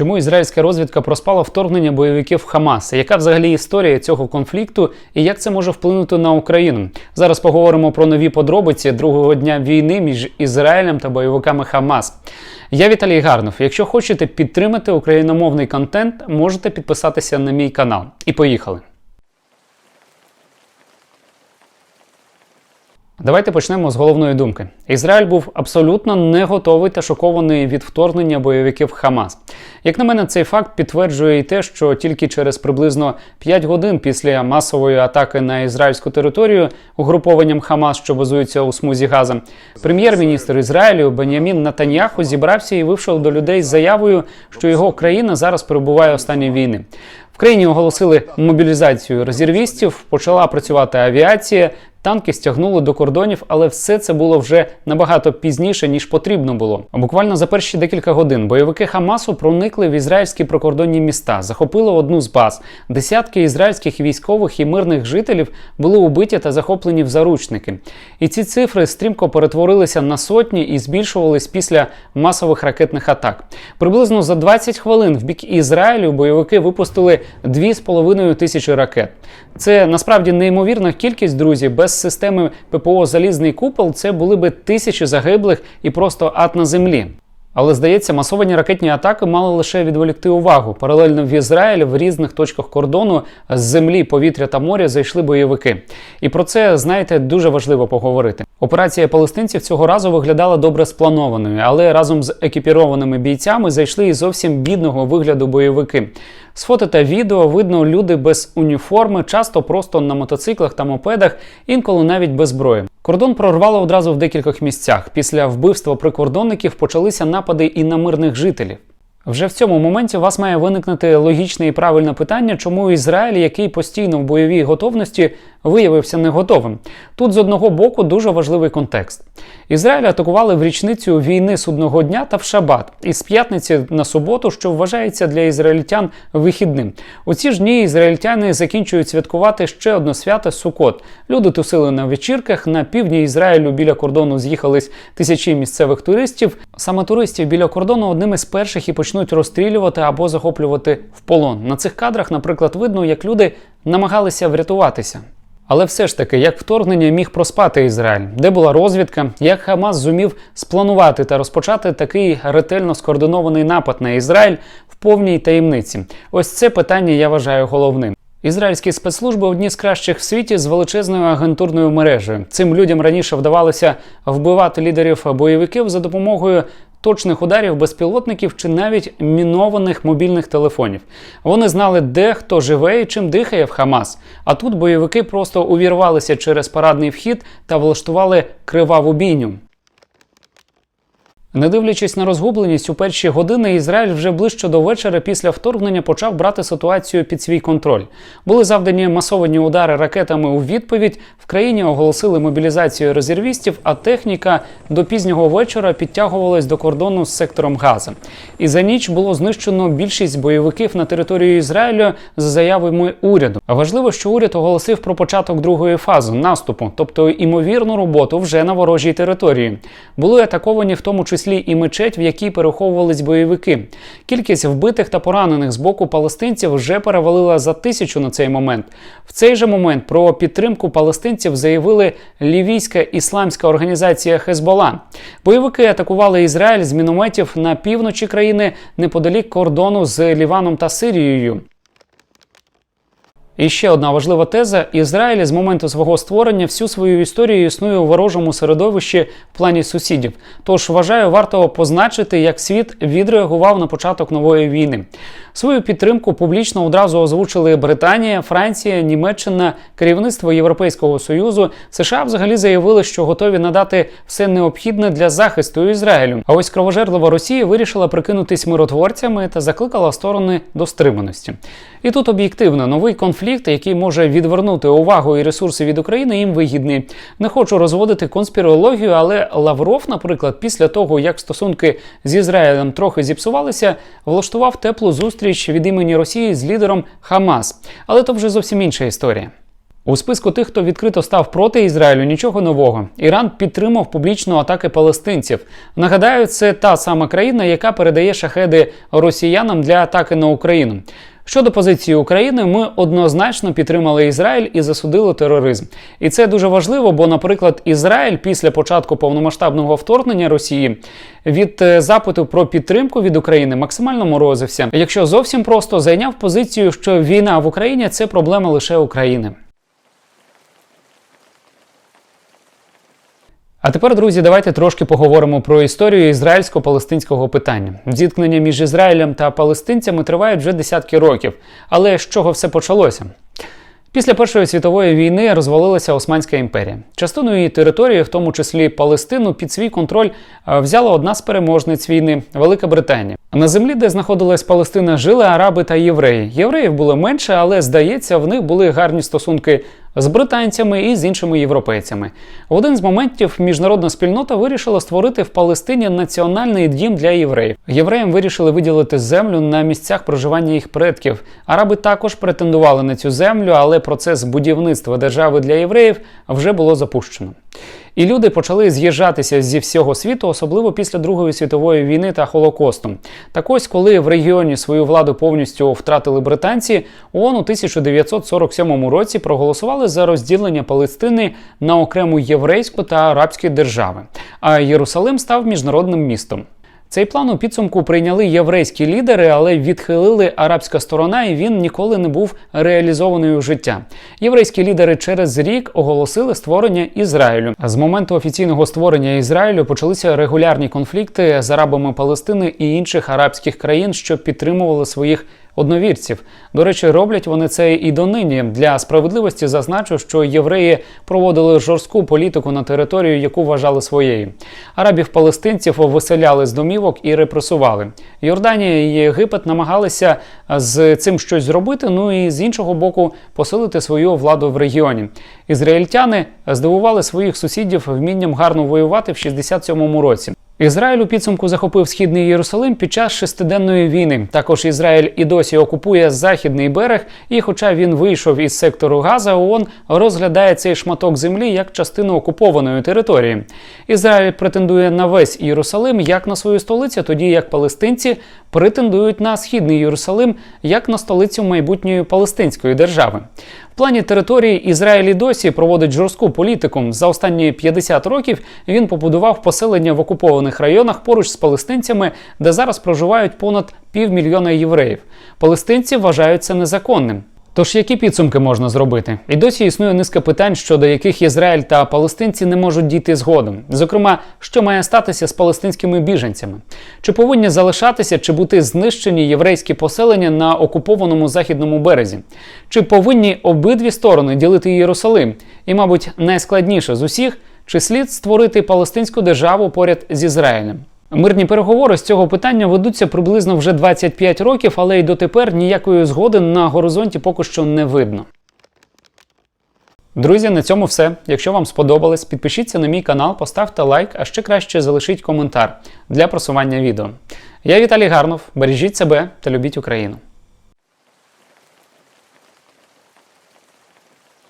Чому ізраїльська розвідка проспала вторгнення бойовиків Хамас? Яка взагалі історія цього конфлікту і як це може вплинути на Україну? Зараз поговоримо про нові подробиці другого дня війни між Ізраїлем та бойовиками Хамас. Я Віталій Гарнов. Якщо хочете підтримати україномовний контент, можете підписатися на мій канал. І поїхали. Давайте почнемо з головної думки. Ізраїль був абсолютно не готовий та шокований від вторгнення бойовиків Хамас. Як на мене, цей факт підтверджує і те, що тільки через приблизно 5 годин після масової атаки на ізраїльську територію угрупованням Хамас, що базується у смузі Газа, прем'єр-міністр Ізраїлю Бенямін Натаньяху зібрався і вийшов до людей з заявою, що його країна зараз перебуває у стані війни. В країні оголосили мобілізацію резервістів, почала працювати авіація. Танки стягнули до кордонів, але все це було вже набагато пізніше ніж потрібно було. Буквально за перші декілька годин бойовики Хамасу проникли в ізраїльські прикордонні міста, захопили одну з баз. Десятки ізраїльських військових і мирних жителів були убиті та захоплені в заручники. І ці цифри стрімко перетворилися на сотні і збільшувались після масових ракетних атак. Приблизно за 20 хвилин в бік Ізраїлю бойовики випустили 2,5 тисячі ракет. Це насправді неймовірна кількість друзі. без системи ППО Залізний купол це були би тисячі загиблих і просто ад на землі. Але здається, масовані ракетні атаки мали лише відволікти увагу. Паралельно в Ізраїль в різних точках кордону з землі, повітря та моря зайшли бойовики. І про це знаєте дуже важливо поговорити. Операція палестинців цього разу виглядала добре спланованою, але разом з екіпірованими бійцями зайшли і зовсім бідного вигляду бойовики. З фото та відео видно люди без уніформи, часто просто на мотоциклах та мопедах, інколи навіть без зброї. Кордон прорвало одразу в декількох місцях. Після вбивства прикордонників почалися напади і на мирних жителів. Вже в цьому моменті у вас має виникнути логічне і правильне питання, чому Ізраїль, який постійно в бойовій готовності, виявився не готовим. Тут з одного боку дуже важливий контекст. Ізраїль атакували в річницю війни судного дня та в шабат із п'ятниці на суботу, що вважається для ізраїльтян вихідним. У ці ж дні ізраїльтяни закінчують святкувати ще одне свято Сукот. Люди тусили на вечірках. На півдні Ізраїлю біля кордону з'їхались тисячі місцевих туристів. Саме туристів біля кордону одними з перших і почнуть розстрілювати або захоплювати в полон. На цих кадрах, наприклад, видно, як люди намагалися врятуватися. Але все ж таки, як вторгнення міг проспати Ізраїль, де була розвідка, як Хамас зумів спланувати та розпочати такий ретельно скоординований напад на Ізраїль в повній таємниці? Ось це питання я вважаю головним. Ізраїльські спецслужби одні з кращих в світі з величезною агентурною мережею. Цим людям раніше вдавалося вбивати лідерів бойовиків за допомогою точних ударів безпілотників чи навіть мінованих мобільних телефонів. Вони знали, де хто живе і чим дихає в Хамас. А тут бойовики просто увірвалися через парадний вхід та влаштували криваву бійню. Не дивлячись на розгубленість у перші години, Ізраїль вже ближче до вечора після вторгнення почав брати ситуацію під свій контроль. Були завдані масовані удари ракетами у відповідь. В країні оголосили мобілізацію резервістів, а техніка до пізнього вечора підтягувалась до кордону з сектором Газа. І за ніч було знищено більшість бойовиків на територію Ізраїлю за заявами уряду. Важливо, що уряд оголосив про початок другої фази наступу, тобто імовірну роботу вже на ворожій території. Були атаковані в тому числі числі і мечеть, в якій переховувались бойовики. Кількість вбитих та поранених з боку палестинців вже перевалила за тисячу на цей момент. В цей же момент про підтримку палестинців заявили лівійська ісламська організація Хезбола. Бойовики атакували Ізраїль з мінометів на півночі країни неподалік кордону з Ліваном та Сирією. І ще одна важлива теза: Ізраїль з моменту свого створення всю свою історію існує у ворожому середовищі в плані сусідів. Тож вважаю, варто позначити, як світ відреагував на початок нової війни. Свою підтримку публічно одразу озвучили Британія, Франція, Німеччина, керівництво Європейського союзу. США взагалі заявили, що готові надати все необхідне для захисту Ізраїлю. А ось кровожерлива Росія вирішила прикинутись миротворцями та закликала сторони до стриманості. І тут об'єктивно новий конфлікт, який може відвернути увагу і ресурси від України, їм вигідний. Не хочу розводити конспірологію, але Лавров, наприклад, після того як стосунки з Ізраїлем трохи зіпсувалися, влаштував теплу зустріч від імені Росії з лідером Хамас. Але то вже зовсім інша історія. У списку тих, хто відкрито став проти Ізраїлю, нічого нового. Іран підтримав публічно атаки палестинців. Нагадаю, це та сама країна, яка передає шахеди росіянам для атаки на Україну. Щодо позиції України, ми однозначно підтримали Ізраїль і засудили тероризм. І це дуже важливо, бо, наприклад, Ізраїль після початку повномасштабного вторгнення Росії від е, запиту про підтримку від України максимально морозився. Якщо зовсім просто зайняв позицію, що війна в Україні це проблема лише України. А тепер, друзі, давайте трошки поговоримо про історію ізраїльсько-палестинського питання. Зіткнення між Ізраїлем та палестинцями тривають вже десятки років. Але з чого все почалося? Після Першої світової війни розвалилася Османська імперія. Частину її території, в тому числі Палестину, під свій контроль е, взяла одна з переможниць війни Велика Британія. На землі, де знаходилась Палестина, жили араби та євреї. Євреїв було менше, але здається, в них були гарні стосунки з британцями і з іншими європейцями. В один з моментів міжнародна спільнота вирішила створити в Палестині національний дім для євреїв. Євреям вирішили виділити землю на місцях проживання їх предків. Араби також претендували на цю землю, але процес будівництва держави для євреїв вже було запущено. І люди почали з'їжджатися зі всього світу, особливо після Другої світової війни та Холокосту. Так ось, коли в регіоні свою владу повністю втратили британці, ООН у 1947 році проголосували за розділення Палестини на окрему єврейську та арабські держави. А Єрусалим став міжнародним містом. Цей план у підсумку прийняли єврейські лідери, але відхилили арабська сторона, і він ніколи не був реалізований у життя. Єврейські лідери через рік оголосили створення Ізраїлю. З моменту офіційного створення Ізраїлю почалися регулярні конфлікти з арабами Палестини і інших арабських країн, що підтримували своїх одновірців. До речі, роблять вони це і донині. Для справедливості зазначу, що євреї проводили жорстку політику на територію, яку вважали своєю. Арабів-палестинців виселяли з домівок і репресували. Йорданія і Єгипет намагалися з цим щось зробити. Ну і з іншого боку, посилити свою владу в регіоні. Ізраїльтяни здивували своїх сусідів вмінням гарно воювати в 67-му році. Ізраїль у підсумку захопив східний Єрусалим під час шестиденної війни. Також Ізраїль і досі окупує західний берег, і, хоча він вийшов із сектору Газа, ООН розглядає цей шматок землі як частину окупованої території. Ізраїль претендує на весь Єрусалим як на свою столицю, тоді як палестинці претендують на східний Єрусалим як на столицю майбутньої палестинської держави. В плані території Ізраїль і досі проводить жорстку політику. За останні 50 років він побудував поселення в окупованих районах поруч з палестинцями, де зараз проживають понад півмільйона євреїв. Палестинці вважають це незаконним. Тож які підсумки можна зробити? І досі існує низка питань, щодо яких Ізраїль та палестинці не можуть дійти згодом. Зокрема, що має статися з палестинськими біженцями? Чи повинні залишатися чи бути знищені єврейські поселення на окупованому західному березі? Чи повинні обидві сторони ділити Єрусалим? І, мабуть, найскладніше з усіх, чи слід створити палестинську державу поряд з Ізраїлем? Мирні переговори з цього питання ведуться приблизно вже 25 років, але й дотепер ніякої згоди на горизонті поки що не видно. Друзі, на цьому все. Якщо вам сподобалось, підпишіться на мій канал, поставте лайк, а ще краще залишіть коментар для просування відео. Я Віталій Гарнов. Бережіть себе та любіть Україну.